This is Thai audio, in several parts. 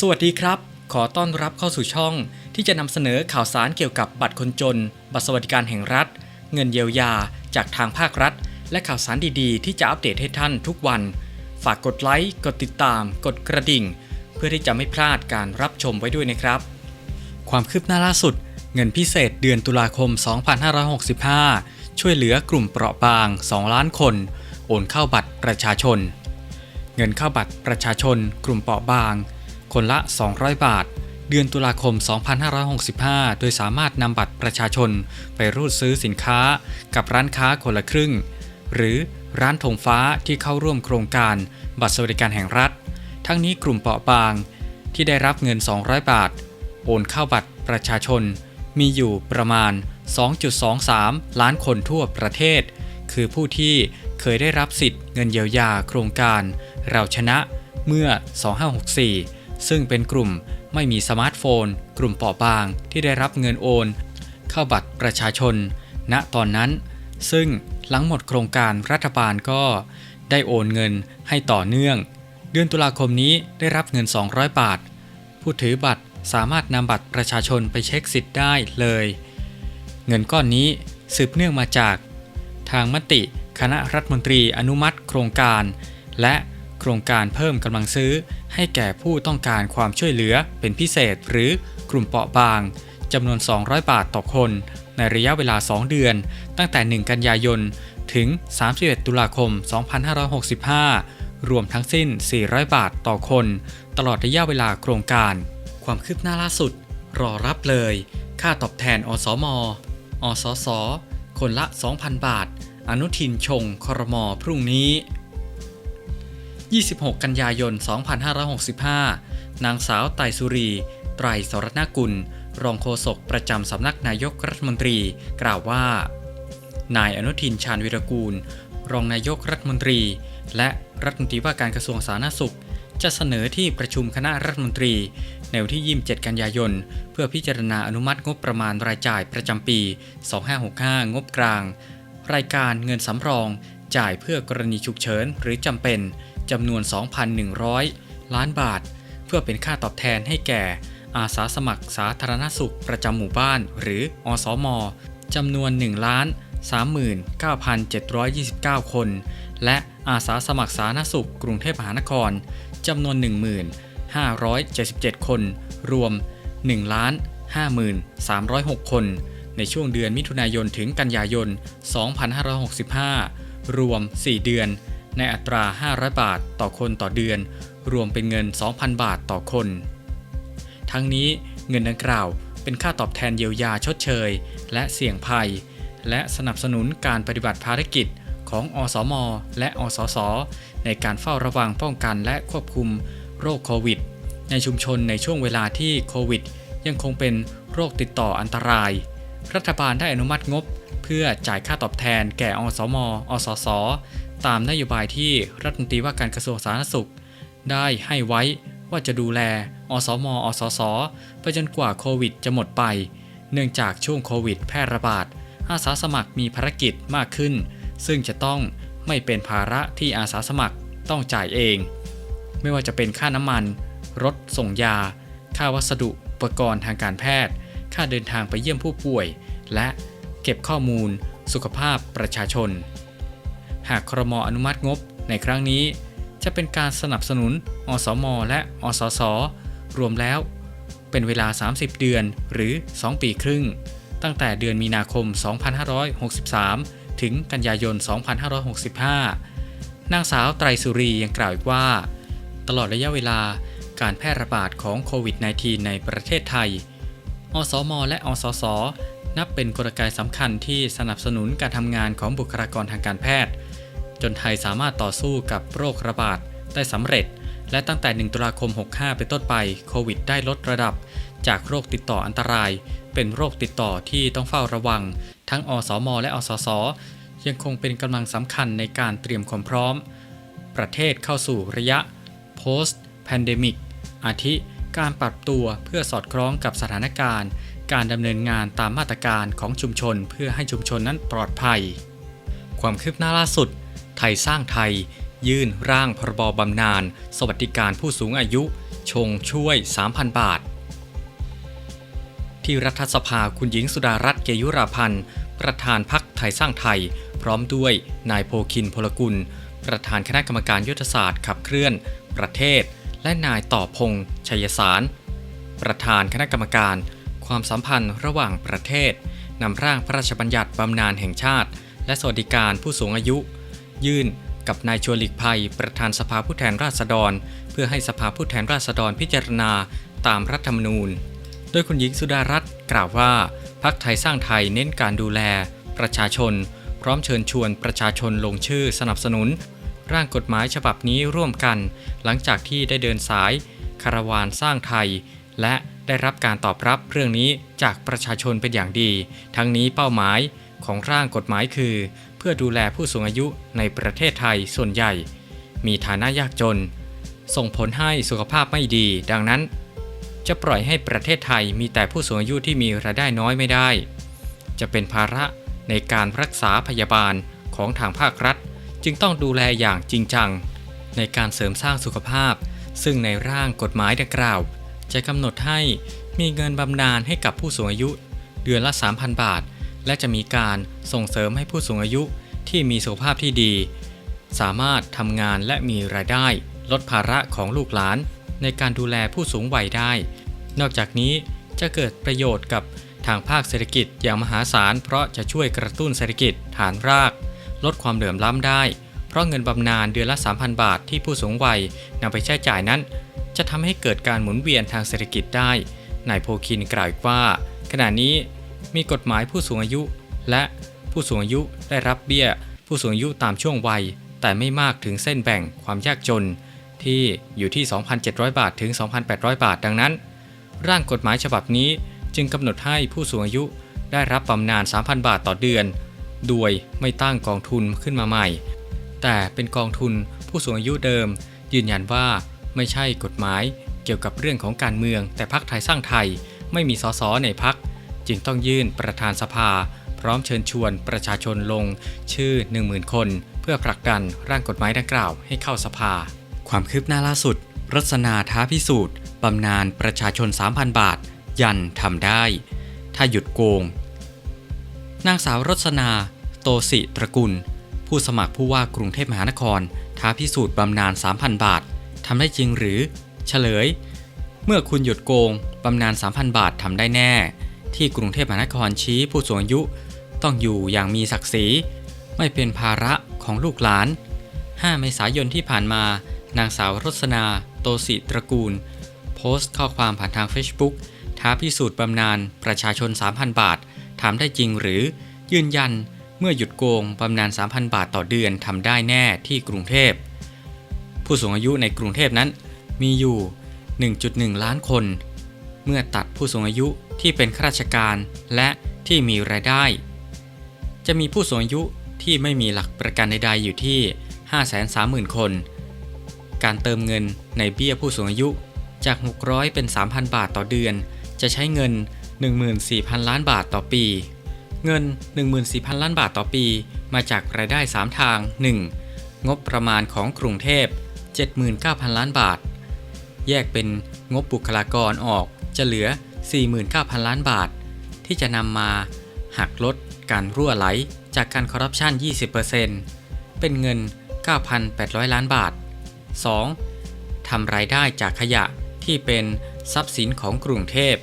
สวัสดีครับ ขอต้อนรับเข้าสู่ช่อง ที่จะนำเสนอข่าวสารเกี่ยวกับบัตรคนจน บัตรสวัสดิการแห่งรัฐ เงินเยียวยา จากทางภาครัฐ และข่าวสารดีๆ ที่จะอัปเดตให้ท่านทุกวัน ฝากกดไลค์ กดติดตาม กดกระดิ่ง เพื่อที่จะไม่พลาดการรับชมไว้ด้วยนะครับ ความคืบหน้าล่าสุด เงินพิเศษเดือนตุลาคม 2565 ช่วยเหลือกลุ่มเปราะบาง 2 ล้านคน โอนเข้าบัตรประชาชน เงินเข้าบัตรประชาชน กลุ่มเปราะบาง คนละ 200 บาท เดือนตุลาคม 2565 โดยสามารถนำบัตรประชาชนไปรูดซื้อสินค้ากับร้านค้าคนละครึ่ง หรือร้านธงฟ้าที่เข้าร่วมโครงการบัตรสวัสดิการแห่งรัฐ ทั้งนี้กลุ่มเปราะบางที่ได้รับเงิน 200 บาท โอนเข้าบัตรประชาชน มีอยู่ประมาณ 2.23 ล้านคนทั่วประเทศ คือผู้ที่เคยได้รับสิทธิ์เงินเยียวยาโครงการ เราชนะเมื่อ 2564 ซึ่งเป็นกลุ่มไม่มีสมาร์ทโฟน กลุ่มเปราะบางที่ได้รับเงินโอน เข้าบัตรประชาชน ณตอนนั้น ซึ่งหลังหมดโครงการรัฐบาลก็ได้โอนเงินให้ต่อเนื่อง เดือนตุลาคมนี้ได้รับเงิน 200 บาท ผู้ถือบัตรสามารถนำบัตรประชาชนไปเช็คสิทธิ์ได้เลย เงินก้อนนี้สืบเนื่องมาจาก ทางมติคณะรัฐมนตรีอนุมัติโครงการ และ โครงการเพิ่มกำลังซื้อ ให้แก่ผู้ต้องการความช่วยเหลือเป็นพิเศษหรือกลุ่มเปราะบางจำนวน 200 บาทต่อคน ในระยะเวลา 2 เดือน ตั้งแต่ 1 กันยายน ถึง 31 ตุลาคม 2565 รวมทั้งสิ้น 400 บาทต่อคน ตลอดระยะเวลาโครงการ ความคืบหน้าล่าสุด รอรับเลย ค่าตอบแทน อสม อสส คนละ 2,000 บาท อนุทินชงครมอพรุ่งนี้ 26 กันยายน 2565 นางสาวไตรสุรี ไตรสรณกุล รองโฆษกประจำสำนักนายกรัฐมนตรี กล่าวว่า นายอนุทินชาญวิรกูล รองนายกรัฐมนตรี และรัฐมนตรีว่าการกระทรวงสาธารณสุข จะเสนอที่ประชุมคณะรัฐมนตรี ในวันที่ 27 กันยายน เพื่อพิจารณาอนุมัติงบประมาณรายจ่ายประจำปี 2565 งบกลาง รายการเงินสำรองจ่ายเพื่อกรณีฉุกเฉินหรือจำเป็น จำนวน 2,100 ล้านบาท เพื่อเป็นค่าตอบแทนให้แก่ อาสาสมัครสาธารณสุขประจำหมู่บ้าน หรืออสมจำนวน1ล้าน39,729 คน และอาสาสมัครสาธารณสุขกรุงเทพมหานครจำนวน 1577 คน รวม 1 ล้าน 5306 คน ในช่วงเดือนมิถุนายนถึงกันยายน 2565 รวม 4 เดือน ในอัตรา 500 บาทต่อคนต่อเดือน รวมเป็นเงิน 2,000 บาทต่อคน ทั้งนี้เงินดังกล่าวเป็นค่าตอบแทนเยียวยาชดเชย และเสี่ยงภัย และสนับสนุนการปฏิบัติภารกิจของอสม และอสส ในการเฝ้าระวังป้องกันและควบคุมโรคโควิด ในชุมชนในช่วงเวลาที่โควิด ยังคงเป็นโรคติดต่ออันตราย รัฐบาลได้อนุมัติงบ เพื่อจ่ายค่าตอบแทนแก่อสม อสส ตามนโยบายที่รัฐมนตรีว่าการกระทรวงสาธารณสุข ได้ให้ไว้ว่าจะดูแล อสม อสส ไปจนกว่าโควิดจะหมดไป เนื่องจากช่วงโควิดแพร่ระบาด อาสาสมัครมีภารกิจมากขึ้น ซึ่งจะต้องไม่เป็นภาระที่อาสาสมัครต้องจ่ายเอง ไม่ว่าจะเป็นค่าน้ำมัน รถส่งยา ค่าวัสดุอุปกรณ์ทางการแพทย์ ค่าเดินทางไปเยี่ยมผู้ป่วย และเก็บข้อมูล สุขภาพประชาชน หากครมอนุมัติงบในครั้งนี้ จะเป็นการสนับสนุน อสม และ อสส รวมแล้ว เป็นเวลา 30 เดือนหรือ 2 ปีครึ่ง ตั้งแต่เดือนมีนาคม 2563 ถึงกันยายน 2565 นางสาวไตรสุรียังกล่าวอีกว่า ตลอดระยะเวลาการแพร่ระบาดของโควิด -19 ในประเทศไทย อสม และ อสส นับเป็นกลไกสำคัญที่สนับสนุนการทำงานของบุคลากรทางการแพทย์ จนไทยสามารถต่อสู้กับโรคระบาดได้สำเร็จ และตั้งแต่ 1 ตุลาคม 65 เป็นต้นไปโควิดได้ลดระดับ จากโรคติดต่ออันตราย เป็นโรคติดต่อที่ต้องเฝ้าระวัง ทั้งอสม และอสส ยังคงเป็นกำลังสำคัญในการเตรียมความพร้อม ประเทศเข้าสู่ระยะ post pandemic อาทิ การปรับตัวเพื่อสอดคล้องกับสถานการณ์ การดำเนินงานตามมาตรการของชุมชนเพื่อให้ชุมชนนั้นปลอดภัย ความคืบหน้าล่าสุด ทยสร้างไทย ยื่นร่างพรบ บำนาญสวัสดิการผู้สูงอายุ ชงช่วย 3,000 บาท ที่รัฐสภาคุณหญิงสุดารัตน์เกยุราพันธ์ ประธานพักไทยสร้างไทย พร้อมด้วยนายโพคินพลกุล ประธานคณะกรรมการยุทธศาสตร์ขับเคลื่อน ประเทศ และนายต่อพงษ์ชัยสาร ประธานคณะกรรมการ ความสัมพันธ์ระหว่างประเทศนำร่างพระราชบัญญัติบำนาญแห่งชาติ และสวัสดิการผู้สูงอายุ ยื่น กับนายชวนหลีกภัย ประธานสภาผู้แทนราษฎร เพื่อให้สภาผู้แทนราษฎรพิจารณาตามรัฐธรรมนูญ โดยคุณหญิงสุดารัตน์กล่าวว่าพักไทยสร้างไทยเน้นการดูแล ประชาชน พร้อมเชิญชวนประชาชนลงชื่อสนับสนุน ร่างกฎหมายฉบับนี้ร่วมกัน หลังจากที่ได้เดินสายคาราวานสร้างไทย และได้รับการตอบรับเรื่องนี้จากประชาชนเป็นอย่างดี ทั้งนี้เป้าหมายของร่างกฎหมายคือ พื่อดูแลผู้สูงอายุในประเทศไทยส่วนใหญ่ มีฐานะยากจน ส่งผลให้สุขภาพไม่ดี ดังนั้น จะปล่อยให้ประเทศไทยมีแต่ผู้สูงอายุที่มีรายได้น้อยไม่ได้ จะเป็นภาระในการรักษาพยาบาลของทางภาครัฐ จึงต้องดูแลอย่างจริงจัง ในการเสริมสร้างสุขภาพ ซึ่งในร่างกฎหมายดังกล่าว จะกำหนดให้มีเงินบำนาญให้กับผู้สูงอายุ เดือนละ 3,000 บาท และจะมีการส่งเสริมให้ผู้สูงอายุที่มีสุขภาพที่ดี สามารถทำงานและมีรายได้ ลดภาระของลูกหลาน ในการดูแลผู้สูงวัยได้ นอกจากนี้จะเกิดประโยชน์กับทางภาคเศรษฐกิจอย่างมหาศาลเพราะจะช่วยกระตุ้นเศรษฐกิจฐานราก ลดความเหลื่อมล้ำได้ เพราะเงินบำนาญเดือนละ 3,000 บาทที่ผู้สูงวัยนำไปใช้จ่ายนั้น จะทำให้เกิดการหมุนเวียนทางเศรษฐกิจได้นายโพคินกล่าวอีกว่า ขณะนี้ มีกฎหมายผู้สูงอายุ และผู้สูงอายุได้รับเบี้ย ผู้สูงอายุตามช่วงวัย แต่ไม่มากถึงเส้นแบ่งความยากจน ที่อยู่ที่ 2,700 บาทถึง 2,800 บาท ดังนั้น ร่างกฎหมายฉบับนี้จึงกำหนดให้ผู้สูงอายุได้รับบำนาญ 3,000 บาทต่อเดือน โดยไม่ตั้งกองทุนขึ้นมาใหม่ แต่เป็นกองทุนผู้สูงอายุเดิม ยืนยันว่าไม่ใช่กฎหมายเกี่ยวกับเรื่องของการเมือง แต่พักไทยสร้างไทยไม่มีสสในพัก จึงต้องยื่นประธานสภา พร้อมเชิญชวนประชาชนลง ชื่อ 10,000 คน เพื่อผลักดันร่างกฎหมายดังกล่าวให้เข้าสภา ความคืบหน้าล่าสุดรสนาท้าพิสูจน์บำนาญประชาชน 3,000 บาท ยันทำได้ ถ้าหยุดโกง นางสาวรสนา โตสิตระกุล ผู้สมัครผู้ว่ากรุงเทพมหานคร ท้าพิสูจน์บำนาญ3,000 บาททำได้จริงหรือ เฉลย เมื่อคุณหยุดโกงบำนาญ3,000 บาททำได้แน่ ที่กรุงเทพมหานครชี้ผู้สูงอายุ ต้องอยู่อย่างมีศักดิ์ศรีไม่เป็นภาระของลูกหลาน 5 เมษายนที่ผ่านมา นางสาวรสนา โตสิตระกูล โพสต์ข้อความผ่านทาง Facebook ท้าพิสูจน์บำนาญประชาชน 3,000 บาททำได้จริงหรือ ยืนยันเมื่อหยุดโกงบำนาญ 3,000 บาทต่อเดือนทำได้แน่ที่กรุงเทพ ผู้สูงอายุในกรุงเทพนั้นมีอยู่ 1.1 ล้านคน เมื่อตัดผู้สูงอายุที่เป็นข้าราชการและที่มีรายได้ จะมีผู้สูงอายุที่ไม่มีหลักประกันใดๆอยู่ที่ 530,000 คน การเติมเงินในเบี้ยผู้สูงอายุจาก 600 เป็น 3,000 บาทต่อเดือน จะใช้เงิน 14,000 ล้านบาทต่อปี เงิน 14,000 ล้านบาทต่อปี มาจากรายได้ 3 ทาง 1. งบประมาณของกรุงเทพ 79,000 ล้านบาท แยกเป็นงบบุคลากรออก จะเหลือ 49,000 ล้านบาท ที่จะนำมาหักลดการรั่วไหลจากการคอร์รัปชัน 20%เป็นเงิน 9,800 ล้านบาท 2. ทำรายได้จากขยะที่เป็นทรัพย์สินของกรุงเทพ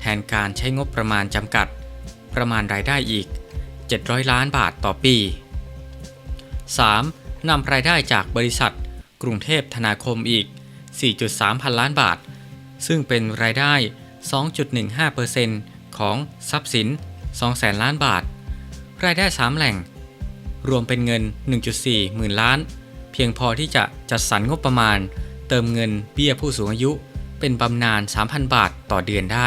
แทนการใช้งบประมาณจำกัด ประมาณรายได้อีก 700 ล้านบาทต่อปี 3. นำรายได้จากบริษัท กรุงเทพธนาคมอีก 4.3 พันล้านบาท ซึ่งเป็นรายได้ 2.15%ของทรัพย์สิน200,000ล้านบาท รายได้ 3 แหล่ง รวมเป็นเงิน 1.4 หมื่นล้าน เพียงพอที่จะจัดสรรงบประมาณ เติมเงินเบี้ยผู้สูงอายุ เป็นบำนาญ 3,000 บาทต่อเดือนได้